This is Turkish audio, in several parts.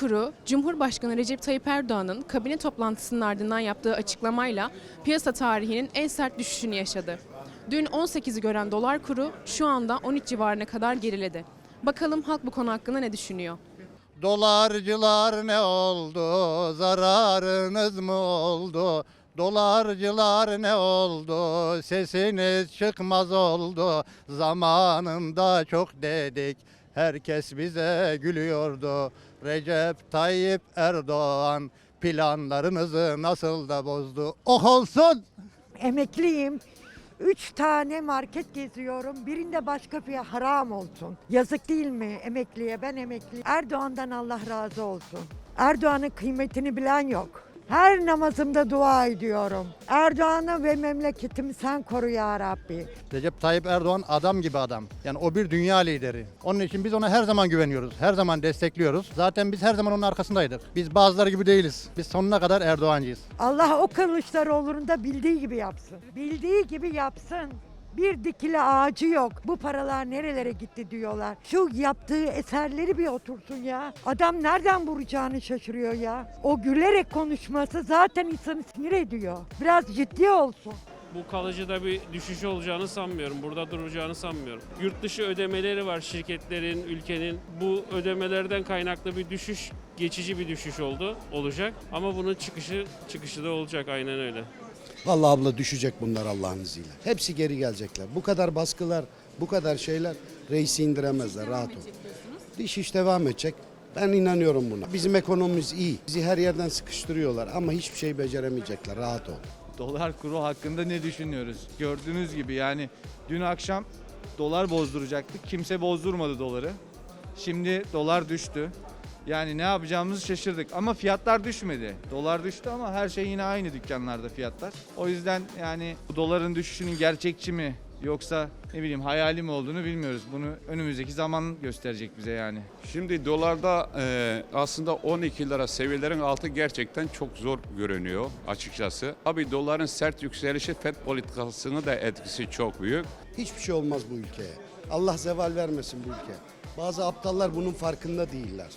Kuru, Cumhurbaşkanı Recep Tayyip Erdoğan'ın kabine toplantısının ardından yaptığı açıklamayla piyasa tarihinin en sert düşüşünü yaşadı. Dün 18'i gören dolar kuru şu anda 13 civarına kadar geriledi. Bakalım halk bu konu hakkında ne düşünüyor? Dolarcılar ne oldu? Zararınız mı oldu? Dolarcılar ne oldu? Sesiniz çıkmaz oldu. Zamanında çok dedik. Herkes bize gülüyordu. Recep Tayyip Erdoğan planlarınızı nasıl da bozdu. Oh olsun! Emekliyim. Üç tane market geziyorum. Birinde başka bir haram olsun. Yazık değil mi emekliye? Ben emekli. Erdoğan'dan Allah razı olsun. Erdoğan'ın kıymetini bilen yok. Her namazımda dua ediyorum. Erdoğan'ı ve memleketimi sen koru ya Rabbi. Recep Tayyip Erdoğan adam gibi adam. Yani o bir dünya lideri. Onun için biz ona her zaman güveniyoruz. Her zaman destekliyoruz. Zaten biz her zaman onun arkasındaydık. Biz bazıları gibi değiliz. Biz sonuna kadar Erdoğancıyız. Allah o Kılıçdaroğlu'nun da bildiği gibi yapsın. Bildiği gibi yapsın. Bir dikili ağacı yok. Bu paralar nerelere gitti diyorlar. Şu yaptığı eserleri bir otursun ya. Adam nereden vuracağını şaşırıyor ya. O gülerek konuşması zaten insanı sinir ediyor. Biraz ciddi olsun. Bu kalıcıda bir düşüş olacağını sanmıyorum. Burada duracağını sanmıyorum. Yurt dışı ödemeleri var şirketlerin, ülkenin. Bu ödemelerden kaynaklı bir düşüş, geçici bir düşüş oldu, olacak. Ama bunun çıkışı çıkışı da olacak aynen öyle. Vallahi abla düşecek bunlar Allah'ın izniyle. Hepsi geri gelecekler. Bu kadar baskılar, bu kadar şeyler reisi indiremezler rahat ol. Diş iş devam edecek. Ben inanıyorum buna. Bizim ekonomimiz iyi. Bizi her yerden sıkıştırıyorlar ama hiçbir şey beceremeyecekler. Rahat ol. Dolar kuru hakkında ne düşünüyoruz? Gördüğünüz gibi yani dün akşam dolar bozduracaktık. Kimse bozdurmadı doları. Şimdi dolar düştü. Yani ne yapacağımızı şaşırdık ama fiyatlar düşmedi. Dolar düştü ama her şey yine aynı dükkanlarda fiyatlar. O yüzden yani bu doların düşüşünün gerçekçi mi yoksa ne bileyim hayali mi olduğunu bilmiyoruz. Bunu önümüzdeki zaman gösterecek bize yani. Şimdi dolarda e, aslında 12 lira seviyelerin altı gerçekten çok zor görünüyor açıkçası. Abi doların sert yükselişi FED politikasının da etkisi çok büyük. Hiçbir şey olmaz bu ülkeye. Allah zeval vermesin bu ülke. Bazı aptallar bunun farkında değiller.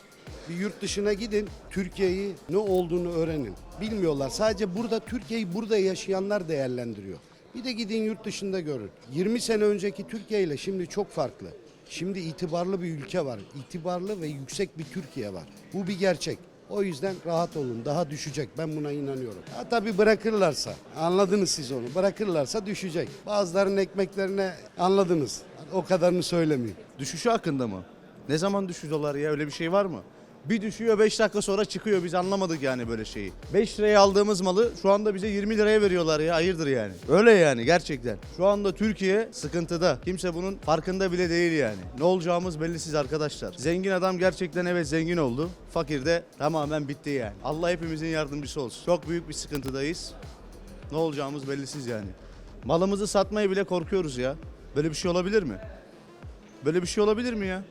Bir yurt dışına gidin, Türkiye'yi ne olduğunu öğrenin. Bilmiyorlar. Sadece burada Türkiye'yi burada yaşayanlar değerlendiriyor. Bir de gidin yurt dışında görün. 20 sene önceki Türkiye ile şimdi çok farklı. Şimdi itibarlı bir ülke var. İtibarlı ve yüksek bir Türkiye var. Bu bir gerçek. O yüzden rahat olun. Daha düşecek. Ben buna inanıyorum. Ha tabii bırakırlarsa. Anladınız siz onu. Bırakırlarsa düşecek. Bazılarının ekmeklerine anladınız. O kadarını söylemeyeyim. Düşüşü hakkında mı? Ne zaman düşüyorlar ya öyle bir şey var mı? Bir düşüyor 5 dakika sonra çıkıyor biz anlamadık yani böyle şeyi. 5 liraya aldığımız malı şu anda bize 20 liraya veriyorlar ya hayırdır yani. Öyle yani gerçekten. Şu anda Türkiye sıkıntıda. Kimse bunun farkında bile değil yani. Ne olacağımız bellisiz arkadaşlar. Zengin adam gerçekten evet zengin oldu. Fakir de tamamen bitti yani. Allah hepimizin yardımcısı olsun. Çok büyük bir sıkıntıdayız. Ne olacağımız bellisiz yani. Malımızı satmaya bile korkuyoruz ya. Böyle bir şey olabilir mi? Böyle bir şey olabilir mi ya?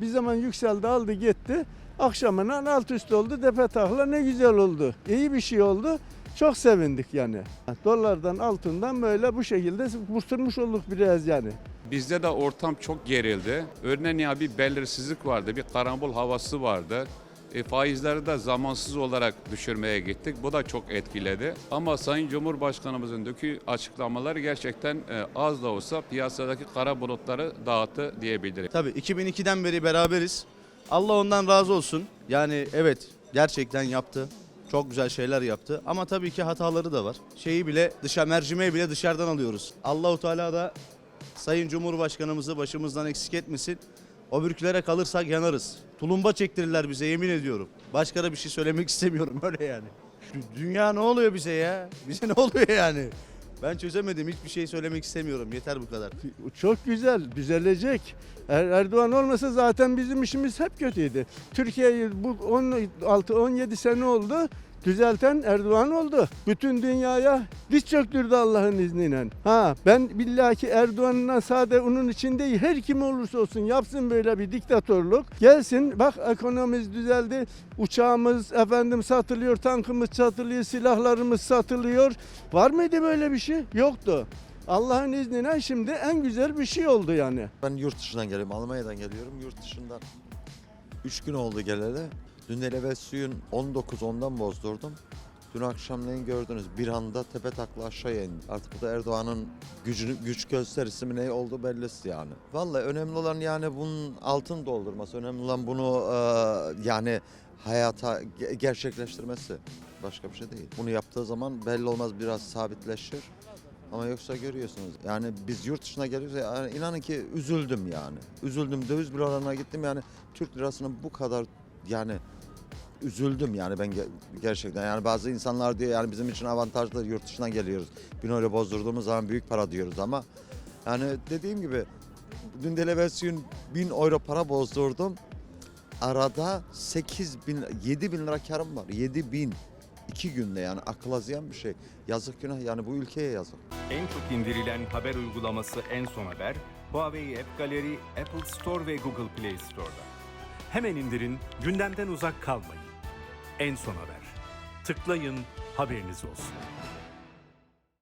Bir zaman yükseldi aldı gitti. Akşamına alt üst oldu depe takla ne güzel oldu. İyi bir şey oldu. Çok sevindik yani. Dolardan altından böyle bu şekilde kurtulmuş olduk biraz yani. Bizde de ortam çok gerildi. Örneğin ya bir belirsizlik vardı, bir karambol havası vardı. E, faizleri de zamansız olarak düşürmeye gittik. Bu da çok etkiledi. Ama Sayın Cumhurbaşkanımızın dökü açıklamaları gerçekten e, az da olsa piyasadaki kara bulutları dağıttı diyebilirim. Tabii 2002'den beri beraberiz. Allah ondan razı olsun. Yani evet gerçekten yaptı. Çok güzel şeyler yaptı ama tabii ki hataları da var. Şeyi bile dışa mercimeği bile dışarıdan alıyoruz. Allahu Teala da Sayın Cumhurbaşkanımızı başımızdan eksik etmesin. O bürkülere kalırsak yanarız. Tulumba çektirirler bize yemin ediyorum. Başka da bir şey söylemek istemiyorum öyle yani. Dünya ne oluyor bize ya? Bize ne oluyor yani? Ben çözemedim. Hiçbir şey söylemek istemiyorum. Yeter bu kadar. Çok güzel, düzelecek. Er- Erdoğan olmasa zaten bizim işimiz hep kötüydü. Türkiye'yi bu 16-17 sene oldu. Düzelten Erdoğan oldu. Bütün dünyaya diz çöktürdü Allah'ın izniyle. Ha ben billahi Erdoğan'la sade onun için değil her kim olursa olsun yapsın böyle bir diktatörlük. Gelsin bak ekonomimiz düzeldi. Uçağımız efendim satılıyor, tankımız satılıyor, silahlarımız satılıyor. Var mıydı böyle bir şey? Yoktu. Allah'ın izniyle şimdi en güzel bir şey oldu yani. Ben yurt dışından geliyorum. Almanya'dan geliyorum. Yurt dışından 3 gün oldu geleli. Dün eleve suyun 19 ondan bozdurdum. Dün akşamleyin gördünüz bir anda tepe takla aşağıya indi. Artık bu da Erdoğan'ın gücünü, güç gösterisi mi ne oldu bellisi yani. Vallahi önemli olan yani bunun altın doldurması. Önemli olan bunu e, yani hayata ge- gerçekleştirmesi. Başka bir şey değil. Bunu yaptığı zaman belli olmaz biraz sabitleşir. Ama yoksa görüyorsunuz yani biz yurt dışına geliyoruz yani inanın ki üzüldüm yani. Üzüldüm döviz bürolarına gittim yani Türk lirasının bu kadar yani üzüldüm yani ben ge- gerçekten. Yani bazı insanlar diyor yani bizim için avantajlı yurt dışından geliyoruz. Bin euro bozdurduğumuz zaman büyük para diyoruz ama yani dediğim gibi dün delegasyon bin euro para bozdurdum. Arada 8 bin, 7 bin lira karım var. 7 bin. iki günde yani akla ziyan bir şey. Yazık günah yani bu ülkeye yazık. En çok indirilen haber uygulaması En Son Haber, Huawei App Gallery, Apple Store ve Google Play Store'da. Hemen indirin, gündemden uzak kalmayın. En son haber. Tıklayın, haberiniz olsun.